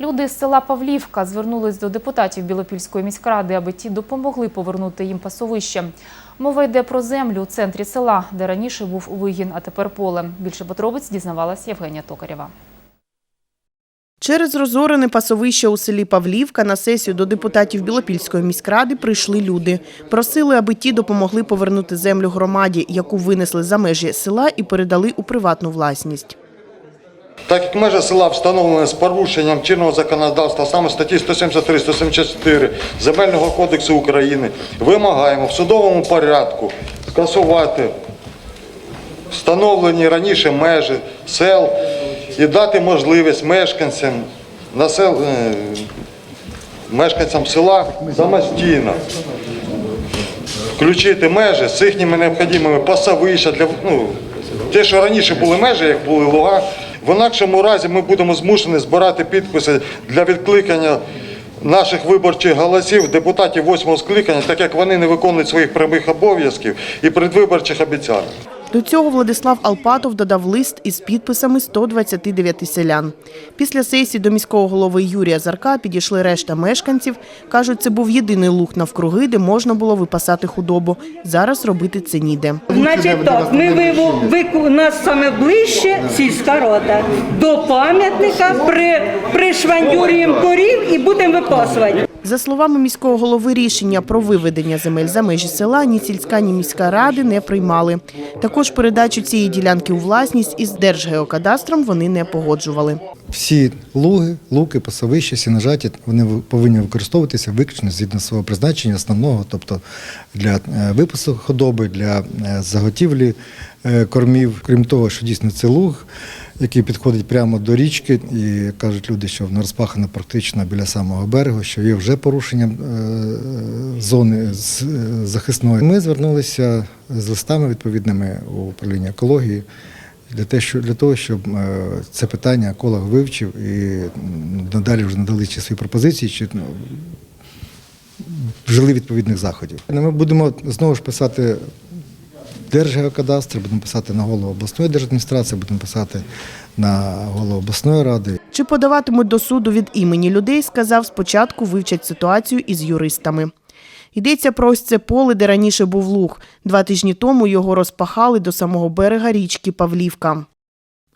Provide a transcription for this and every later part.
Люди з села Павлівка звернулись до депутатів Білопільської міськради, аби ті допомогли повернути їм пасовище. Мова йде про землю у центрі села, де раніше був вигін, а тепер поле. Більше подробиць дізнавалась Євгенія Токарєва. Через розорене пасовище у селі Павлівка на сесію до депутатів Білопільської міськради прийшли люди. Просили, аби ті допомогли повернути землю громаді, яку винесли за межі села і передали у приватну власність. Так як межа села встановлена з порушенням чинного законодавства, саме статті 173-174 Земельного кодексу України, вимагаємо в судовому порядку скасувати встановлені раніше межі сел і дати можливість мешканцям, насел... е, мешканцям села самостійно включити межі з їхніми необхідними пасовища для ну, те, що раніше були межі, як були луга. В інакшому разі ми будемо змушені збирати підписи для відкликання наших виборчих голосів депутатів восьмого скликання, так як вони не виконують своїх прямих обов'язків і передвиборчих обіцянок. До цього Владислав Алпатов додав лист із підписами 129 селян. Після сесії до міського голови Юрія Зарка підійшли решта мешканців. Кажуть, це був єдиний луг навкруги, де можна було випасати худобу. Зараз робити це ніде. Значить так, ми виву, вику, нас саме ближче сільська рада. До пам'ятника при, пришвандюрюємо корів і будемо випасувати. За словами міського голови, рішення про виведення земель за межі села ні сільська, ні міська ради не приймали. Також передачу цієї ділянки у власність із Держгеокадастром вони не погоджували. Всі луги, луки, пасовища, сіножаті, вони повинні використовуватися виключно згідно свого призначення основного, тобто для е, випасу худоби, для е, заготівлі е, кормів. Крім того, що дійсно це луг, який підходить прямо до річки, і кажуть люди, що воно розпахано практично біля самого берегу, що є вже порушенням е, зони з- е, захисної. Ми звернулися з листами відповідними у управління екології для, того, щоб е, це питання еколог вивчив і надалі вже надали чи свої пропозиції, чи ну, вжили відповідних заходів. Ми будемо знову ж писати Держгеокадастр, будемо писати на голову обласної держадміністрації, будемо писати на голову обласної ради. Чи подаватимуть до суду від імені людей, сказав, спочатку вивчать ситуацію із юристами. Йдеться про ось це поле, де раніше був луг. Два тижні тому його розпахали до самого берега річки Павлівка.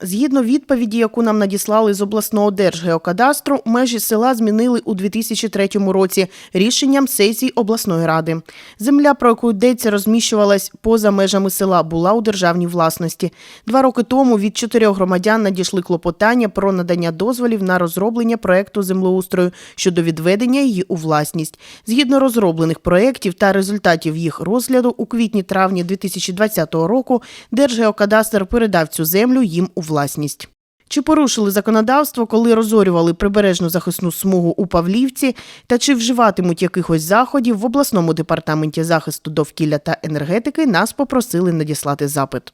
Згідно відповіді, яку нам надіслали з обласного держгеокадастру, межі села змінили у 2003 році рішенням сесії обласної ради. Земля, про яку йдеться, розміщувалась поза межами села, була у державній власності. Два роки тому від чотирьох громадян надійшли клопотання про надання дозволів на розроблення проекту землеустрою щодо відведення її у власність. Згідно розроблених проєктів та результатів їх розгляду, у квітні-травні 2020 року Держгеокадастр передав цю землю їм у власність. Чи порушили законодавство, коли розорювали прибережну захисну смугу у Павлівці, та чи вживатимуть якихось заходів в обласному департаменті захисту довкілля та енергетики, нас попросили надіслати запит.